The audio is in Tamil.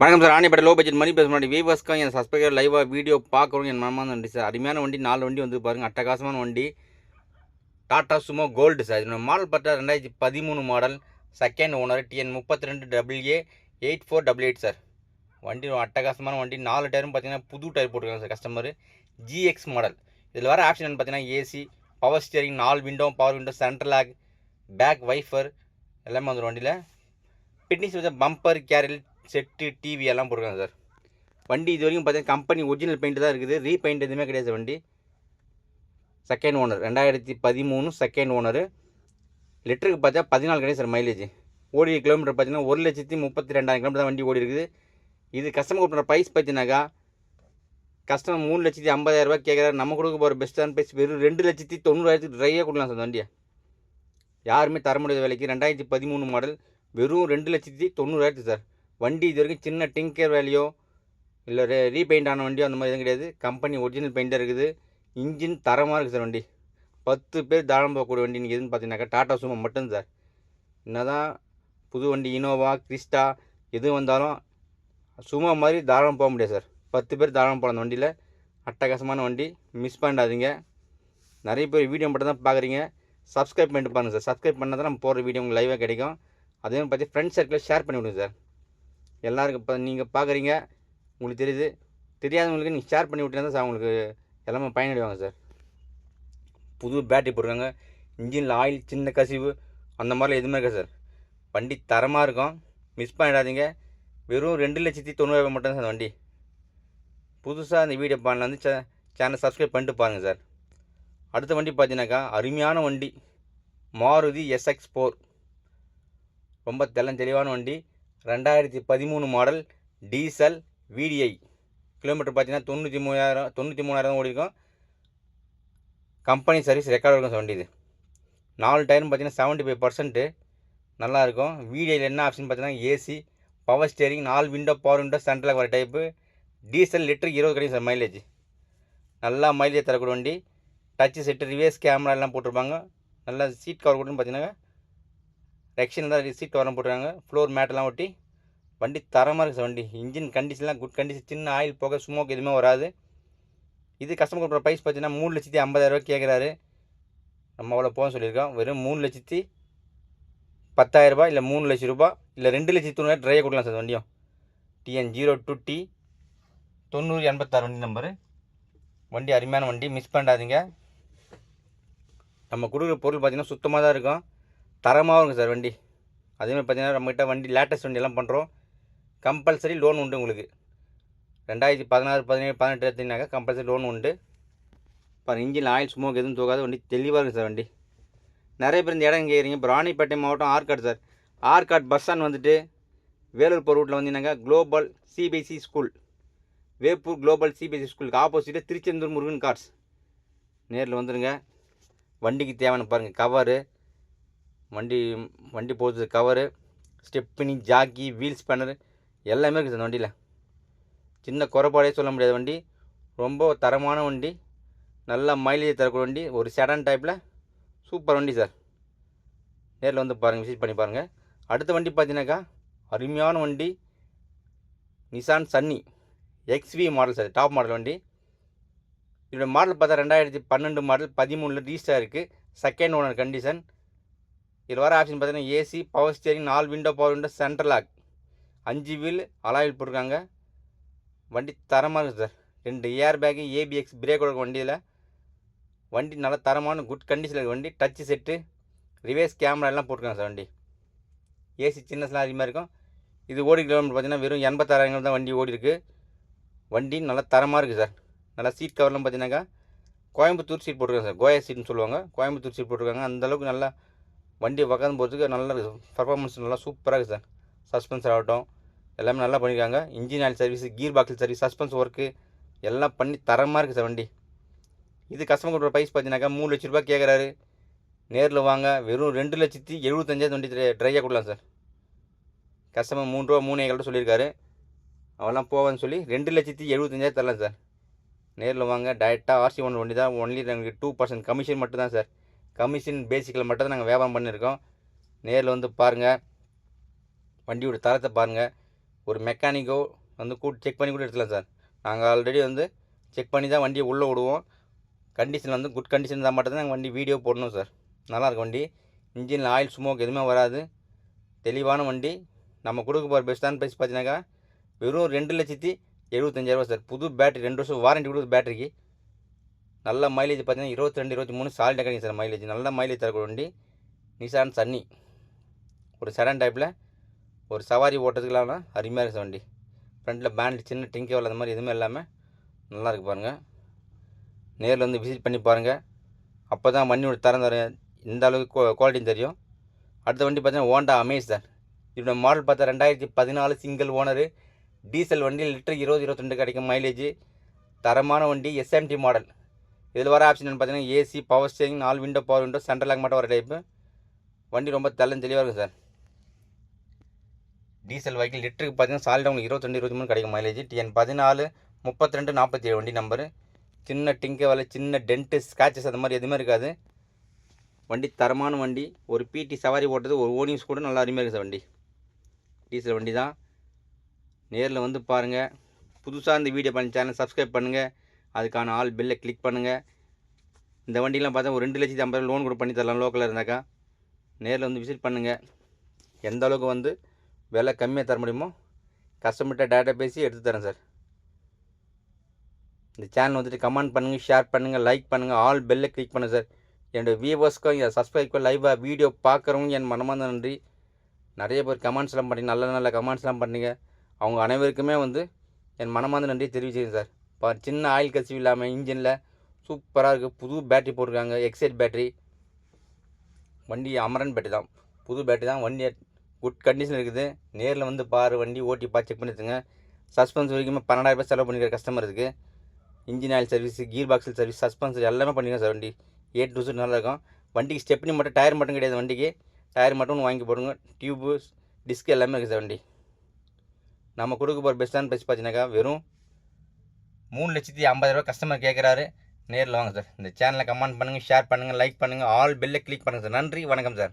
வணக்கம் சார். ஆணைப்பட்ட லோ பட்ஜெட் மணி பேச முன்னாடி வீவர்ஸ்க்கும் என் சப்ஸ்கிரைபர் லைவாக வீடியோ பார்க்குறோம் என் மனமான வண்டி சார். அருமையான வண்டி நாலு வண்டி வந்து பாருங்கள் அட்டகாசமான வண்டி. Tata Sumo Gold sir. இதோட மாடல் பார்த்தா ரெண்டாயிரத்தி பதிமூணு மாடல் செகண்ட் ஓனர் டிஎன் முப்பத்தி ரெண்டு WA eight four double eight sir. வண்டி ஒரு அட்டகாசமான வண்டி. நாலு டயரும் பார்த்தீங்கன்னா புது டயர் போட்டுருக்காங்க சார் கஸ்டமர் ஜிஎக்ஸ் மாடல் இதில் வர ஆப்ஷன் பார்த்தீங்கன்னா ஏசி பவர் ஸ்டியரிங் நாலு window power window central lock back wiper எல்லாமே வந்துடும் வண்டியில். பிட்னிஸ் வந்து பம்பர் கேரல் செட்டு டிவி எல்லாம் போட்டிருக்காங்க சார். வண்டி இது வரைக்கும் பார்த்தீங்கன்னா கம்பெனி ஒரிஜினல் பெயிண்ட் தான் இருக்குது. ரீபெயிண்ட் எதுவுமே கிடையாது வண்டி. செகண்ட் ஓனர் ரெண்டாயிரத்தி பதிமூணு செகண்ட் ஓனர் லிட்டருக்கு பார்த்தா பதினாலு கிடையாது சார் மைலேஜ் ஓடி கிலோமீட்டர் பார்த்தீங்கன்னா ஒரு லட்சத்தி முப்பத்தி ரெண்டாயிரம் கிலோமீட்டர் தான் வண்டி ஓடி இருக்குது. இது கஸ்டமர் கொடுக்குற ப்ரைஸ் பார்த்தீங்கன்னாக்கா கஸ்டமர் மூணு லட்சத்தி ஐம்பதாயிரரூபா கேட்குறாரு. நம்ம கொடுக்க போகிற பெஸ்ட்டான ப்ரைஸ் வெறும் ரெண்டு லட்சத்தி தொண்ணூறாயிரத்துக்கு ட்ரையாக கொடுக்கலாம் சார் வண்டியை. யாருமே தர முடியாத விலைக்கு. ரெண்டாயிரத்தி பதிமூணு மாடல் வெறும் ரெண்டு லட்சத்தி தொண்ணூறாயிரத்து சார். வண்டி இது வரைக்கும் சின்ன டிங்கர் வேலையோ இல்லை ரே ரீபெயிண்ட் ஆன வண்டியோ அந்த மாதிரி எதுவும் கிடையாது. கம்பெனி ஒரிஜினல் பெயிண்டாக இருக்குது. இன்ஜின் தரமாக இருக்குது சார் வண்டி. பத்து பேர் தாராளம் போகக்கூடிய வண்டி நீங்கள் எதுன்னு பார்த்தீங்கன்னாக்கா டாட்டா சுமோ மட்டும் சார் என்ன தான் புது வண்டி இனோவா கிறிஸ்டா எது வந்தாலும் சுமோ மாதிரி தாராளம் போக முடியாது சார் பத்து பேர் தாராளம் போகலாம் அந்த வண்டியில். அட்டகாசமான வண்டி. மிஸ் பண்ணாதீங்க. நிறைய பேர் வீடியோ மட்டும் தான் பார்க்குறீங்க சப்ஸ்கிரைப் பண்ணிட்டு பாருங்கள் சார் சப்ஸ்கிரைப் பண்ணால் தான் நம்ம போகிற வீடியோ உங்களுக்கு லைவாக கிடைக்கும். அதே மாதிரி பார்த்து ஃப்ரெண்ட்ஸ் சர்க்கிளில் ஷேர் பண்ணி விடுங்க சார் எல்லாருக்கும் இப்போ நீங்கள் பார்க்குறீங்க உங்களுக்கு தெரியுது. தெரியாதவங்களுக்கு நீங்கள் ஷேர் பண்ணி விட்டீங்கன்னா சார் உங்களுக்கு எல்லாமே பயனடைவாங்க சார் புது பேட்டரி போட்டிருக்காங்க. இன்ஜினில் ஆயில் சின்ன கசிவு அந்த மாதிரிலாம் எதுவுமே இருக்காது சார் வண்டி தரமாக இருக்கும். மிஸ் பண்ணிடாதீங்க. வெறும் ரெண்டு லட்சத்தி தொண்ணூறாயிரம் மட்டும் தான் சார் வண்டி. புதுசாக அந்த வீடியோ பானில் வந்து சே சேனல் சப்ஸ்கிரைப் பண்ணிட்டு பாருங்கள் சார் அடுத்த வண்டி பார்த்தீங்கன்னாக்கா அருமையான வண்டி. மாருதி எஸ்எக்ஸ் ஃபோர் ரொம்ப தெல்லம் தெளிவான வண்டி. ரெண்டாயிரத்தி பதிமூணு மாடல் டீசல் விடிஐ. கிலோமீட்டர் பார்த்தீங்கன்னா தொண்ணூற்றி மூணாயிரம் தொண்ணூற்றி மூணாயிரம் ஓடி இருக்கும் கம்பெனி சர்வீஸ் ரெக்கார்டு இருக்கும் சார் வண்டி இது. நாலு டயரும் பார்த்தீங்கன்னா செவன்ட்டி ஃபைவ் பர்சன்ட்டு நல்லாயிருக்கும். விடிஐயில் என்ன ஆப்ஷன் பார்த்தீங்கன்னா ஏசி பவர் ஸ்டேரிங் நாலு விண்டோ பவர் விண்டோ சென்ட்ரலாக வர டைப்பு டீசல் லிட்டருக்கு இருபது கிடைக்கும் சார் மைலேஜ் நல்லா மைலேஜ் தரக்கூடிய வண்டி. டச்சு செட்டு ரிவேஸ் கேமரா எல்லாம் போட்டிருப்பாங்க. நல்லா சீட் கவர் கூட பார்த்தீங்கன்னா ரெக்ஷன் தான் ரிசீட் வரம் போட்டுருக்காங்க ஃப்ளோர் மேட்டெல்லாம் ஒட்டி. வண்டி தரமாக இருக்குது சார் வண்டி. இன்ஜின் கண்டிஷன்லாம் குட் கண்டிஷன் சின்ன ஆயில் போக ஸ்மோக் எதுவுமே வராது. இது கஸ்டமர் கொடுக்குற ப்ரைஸ் பார்த்தீங்கன்னா மூணு லட்சத்தி ஐம்பதாயிரரூவா கேட்குறாரு நம்ம அவ்வளோ போக சொல்லியிருக்கோம். வெறும் மூணு லட்சத்தி பத்தாயிரரூபா இல்லை மூணு லட்ச ரூபா இல்லை ரெண்டு லட்சத்தி தொண்ணூறு ட்ரையை கொடுக்கலாம் சார் வண்டியும். டிஎன் ஜீரோ டூ டி தொண்ணூறு எண்பத்தாறு வண்டி நம்பரு வண்டி அருமையான வண்டி. மிஸ் பண்ணாதீங்க. நம்ம கொடுக்குற பொருள் பார்த்திங்கன்னா சுத்தமாக தான் இருக்கும். தரமாகவும் இருக்கும் சார் வண்டி. அதேமாதிரி பார்த்தீங்கன்னா நம்மகிட்ட வண்டி லேட்டஸ்ட் வண்டியெல்லாம் பண்ணுறோம் கம்பல்சரி லோன் உண்டு உங்களுக்கு. ரெண்டாயிரத்தி பதினாறு பதினேழு பதினெட்டு எடுத்தீங்கன்னாக்கா கம்பல்சரி லோன் உண்டு. பாருங்கள் இன்ஜின் ஆயில் ஸ்மோக் எதுவும் தூக்காத வண்டி தெளிவாக இருக்குது சார் வண்டி. நிறைய பேர் இந்த இடம் கேட்குறீங்க இப்போ ராணிப்பேட்டை மாவட்டம் Arcot sir. Arcot bus stand வந்துட்டு வேலூர் போகிற ரூட்டில் வந்தீங்கன்னாக்கா global CBSE school Veppur global CBSE ஸ்கூலுக்கு ஆப்போசிட்டு திருச்செந்தூர் முருகன் கார்ஸ் நேரில் வந்துடுங்க வண்டிக்கு தேவையான பாருங்கள் கவரு வண்டி வண்டி போகிறது cover stepney jack wheel spanner எல்லாமே இருக்குது சார் வண்டியில். சின்ன குறைபாடே சொல்ல முடியாத வண்டி. ரொம்ப தரமான வண்டி. நல்லா மைலேஜ் தரக்கூடிய வண்டி. ஒரு செடான் டைப்பில் சூப்பர் வண்டி சார் நேரில் வந்து பாருங்கள் விசிட் பண்ணி பாருங்கள் அடுத்த வண்டி பார்த்தீங்கன்னாக்கா அருமையான வண்டி. Nissan Sunny XV model sir top model வண்டி. இதோட மாடல் பார்த்தா ரெண்டாயிரத்தி பன்னெண்டு மாடல் பதிமூணில் ரீஸ்டாக இருக்குது செகண்ட் ஓனர் கண்டிஷன் இதில் வர ஆப்ஷன் பார்த்தீங்கன்னா ஏசி பவர் ஸ்டியரிங் நாலு window power window central lock அஞ்சு வீல் அலாயில் போட்டிருக்காங்க. வண்டி தரமாக இருக்குது சார் ரெண்டு ஏர் பேக்கு ஏபிஎக்ஸ் பிரேக் கொடுக்க வண்டியில். வண்டி நல்ல தரமான குட் கண்டிஷனில் இருக்குது வண்டி. டச்சு செட்டு ரிவேஸ் கேமரா எல்லாம் போட்டிருக்காங்க சார் வண்டி. ஏசி சின்னஸ்லாம் அதிகமாக இருக்கும். இது ஓடி கிலோமீட்டர் பார்த்தீங்கன்னா வெறும் எண்பத்தாறாயிரம் தான் வண்டி ஓடி இருக்குது வண்டி நல்லா தரமாக இருக்குது சார் நல்லா சீட் கவர்லாம் பார்த்தீங்கன்னாக்கா கோயம்புத்தூர் சீட் போட்டிருக்காங்க சார் கோயா சீட்னு சொல்லுவாங்க. கோயம்புத்தூர் சீட் போட்டிருக்காங்க. அந்தளவுக்கு நல்லா வண்டி உட்காந்து போகிறதுக்கு நல்லா இருக்குது பர்ஃபார்மன்ஸ் நல்லா சூப்பராக இருக்குது சார் சஸ்பென்ஸ் ஆகட்டும். எல்லாமே நல்லா பண்ணியிருக்காங்க engine oil service gear box service suspension work எல்லாம் பண்ணி தரமாக இருக்குது சார் வண்டி. இது கஸ்டமர் கொடுக்குற ப்ரைஸ் பார்த்தீங்கன்னாக்கா மூணு லட்ச ரூபாய் கேட்குறாரு நேரில் வாங்க வெறும் ரெண்டு லட்சத்தி எழுபத்தஞ்சாயிரம் வண்டி ட்ரையாக கொடுக்கலாம் சார் கஸ்டமர் மூணு ரூபா மூணு ஏகள்கிட்ட சொல்லியிருக்காரு. அவெல்லாம் போவான்னு சொல்லி ரெண்டு லட்சத்தி எழுபத்தஞ்சாயிரம் தரலாம் சார் நேரில் வாங்க டைரெக்டாக ஆர்சி ஒன் வண்டி தான். ஒன்லி எனக்கு டூ பர்சன்ட் கமிஷன் மட்டும் தான் சார் கமிஷன் பேசிக்கில் மட்டும் தான் நாங்கள் வியாபாரம் பண்ணியிருக்கோம். நேரில் வந்து பாருங்கள் வண்டியோட தரத்தை பாருங்கள் ஒரு மெக்கானிக்கோ வந்து கூட்டு செக் பண்ணி கூட எடுத்துக்கலாம் சார். நாங்கள் ஆல்ரெடி வந்து செக் பண்ணி தான் வண்டியை உள்ளே விடுவோம். கண்டிஷன் வந்து குட் கண்டிஷன் தான் மட்டும் தான் நாங்கள் வண்டி வீடியோ போடணும் சார். நல்லாயிருக்கும் வண்டி. இன்ஜினில் ஆயில் ஸ்மோக் எதுவுமே வராது. தெளிவான வண்டி. நம்ம கொடுக்க போகிற பெஸ்ட்டான ப்ரைஸ் பார்த்தீங்கன்னாக்கா வெறும் ரெண்டு லட்சத்தி எழுபத்தஞ்சாயிரரூவா சார். புது பேட்டரி ரெண்டு வருஷம் வாரண்டி கொடுக்குது பேட்டரிக்கு நல்ல மைலேஜ் பார்த்தீங்கன்னா இருபத்தி ரெண்டு இருபத்தி மூணு சாலிட் கிடைக்கும் சார் மைலேஜ் நல்ல மைலேஜ் தரக்கூடிய வண்டி நிசான் சன்னி ஒரு செடன் டைப்பில் ஒரு சவாரி ஓட்டுறதுக்கெல்லாம் அருமையாக இருக்குது வண்டி. ஃப்ரண்ட்டில் பேண்ட் சின்ன டிங்கேவல் அந்த மாதிரி எதுவுமே இல்லாமல் நல்லா இருக்குது பாருங்கள் நேரில் வந்து விசிட் பண்ணி பாருங்கள் அப்போ தான் வண்டியோட தரம் தரும். இந்த அளவுக்கு குவாலிட்டின்னு தெரியும். அடுத்த வண்டி பார்த்தீங்கன்னா ஹோண்டா அமேஸ் சார் இதோட மாடல் பார்த்தா ரெண்டாயிரத்தி பதினாலு சிங்கிள் ஓனரு டீசல் வண்டி லிட்டர் இருபது இருபத்திரெண்டு கிடைக்கும் மைலேஜ் தரமான வண்டி எஸ்எம்டி மாடல் இதில் வர ஆப்ஷன் பார்த்தீங்கன்னா ஏசி பவர் ஸ்டேரிங் நாலு window power window central lock மட்டும் வர டைப்பு வண்டி ரொம்ப தெல்லம் தெளிவாக இருக்கும் சார் டீசல் வெஹிக்கிள் லிட்டருக்கு பார்த்தீங்கன்னா சாலிடாக உங்களுக்கு இருபத்தெண்டு இருபத்தி மூணு கிடைக்கும் மைலேஜ் டிஎன் பதினாலு முப்பத்தி ரெண்டு நாற்பத்தி ஏழு வண்டி நம்பரு சின்ன டிங்க வேலை சின்ன டென்ட்டு ஸ்க்ராச்சஸ் அந்த மாதிரி எதுவுமே இருக்காது. வண்டி தரமான வண்டி. ஒரு பிடி சவாரி ஓட்டுறது ஒரு ஓனிங்ஸ் கூட நல்லா அருமையாக இருக்குது சார் வண்டி. டீசல் வண்டி தான். நேரில் வந்து பாருங்கள் புதுசாக இந்த வீடியோ பண்ணி சேனல் சப்ஸ்கிரைப் பண்ணுங்கள் அதுக்கான ஆள் பில்லை கிளிக் பண்ணுங்கள் இந்த வண்டியெலாம் பார்த்தா ஒரு ரெண்டு லட்சத்தி ஐம்பது லோன் கூட பண்ணி தரலாம் லோக்கலில் இருந்தாக்கா. நேரில் வந்து விசிட் பண்ணுங்கள் எந்த அளவுக்கு வந்து விலை கம்மியாக தர முடியுமோ கஸ்டமர்கிட்ட டேட்டா பேசி எடுத்து தரேன் சார். இந்த சேனல் வந்துட்டு கமெண்ட் பண்ணுங்கள் ஷேர் பண்ணுங்கள் லைக் பண்ணுங்கள் ஆல் பெல்லை கிளிக் பண்ணுங்கள் சார். என்னோடய வியூவர்ஸ்க்கும் என் சப்ஸ்கிரைப்க்கும் லைவாக வீடியோ பார்க்குறவங்க என் மனமார்ந்த நன்றி. நிறைய பேர் கமெண்ட்ஸ்லாம் பண்ணி நல்ல நல்ல கமெண்ட்ஸ்லாம் பண்ணீங்க. அவங்க அனைவருக்குமே வந்து என் மனமார்ந்த நன்றி தெரிவிச்சிருக்கேன் சார். பார் சின்ன ஆயில் கசிவு இல்லாமல் இன்ஜினில் சூப்பராக இருக்குது புது பேட்டரி போட்டிருக்காங்க. Exide battery. வண்டி அமரன் பேட்டரி தான். புது பேட்டரி தான். வண்டி குட் கண்டிஷன் இருக்குது. நேரில் வந்து பாரு வண்டி ஓட்டி பார்த்து செக் பண்ணிடுங்க சஸ்பென்ஸ் வரைக்கும் பன்னெண்டாயிரரூபா செலவு பண்ணிக்கிற கஸ்டமர் இருக்குது இன்ஜின் ஆயில் சர்வீஸ் கீர் பாக்ஸில் சர்வீஸ் சஸ்பென்ஸ் எல்லாமே பண்ணிக்கலாம் சார் வண்டி. ஏ டு சூட் நல்லா இருக்கும். வண்டிக்கு ஸ்டெப்னி மட்டும் டயர் மட்டும் கிடையாது வண்டிக்கு. டயர் மட்டும் வாங்கி போடுங்க. டியூபு டிஸ்க் எல்லாமே இருக்குது சார் வண்டி. நம்ம கொடுக்க போகிற பெஸ்ட்டான ப்ரைஸ் பார்த்தீங்கன்னாக்கா வெறும் மூணு லட்சத்தி ஐம்பதாயிரரூபா கஸ்டமர் கேட்குறாரு நேரில் வாங்க சார் இந்த சேனலை கமெண்ட் பண்ணுங்கள் ஷேர் பண்ணுங்கள் லைக் பண்ணுங்கள் ஆல் பெல்லை கிளிக் பண்ணுங்கள் சார் நன்றி வணக்கம் சார்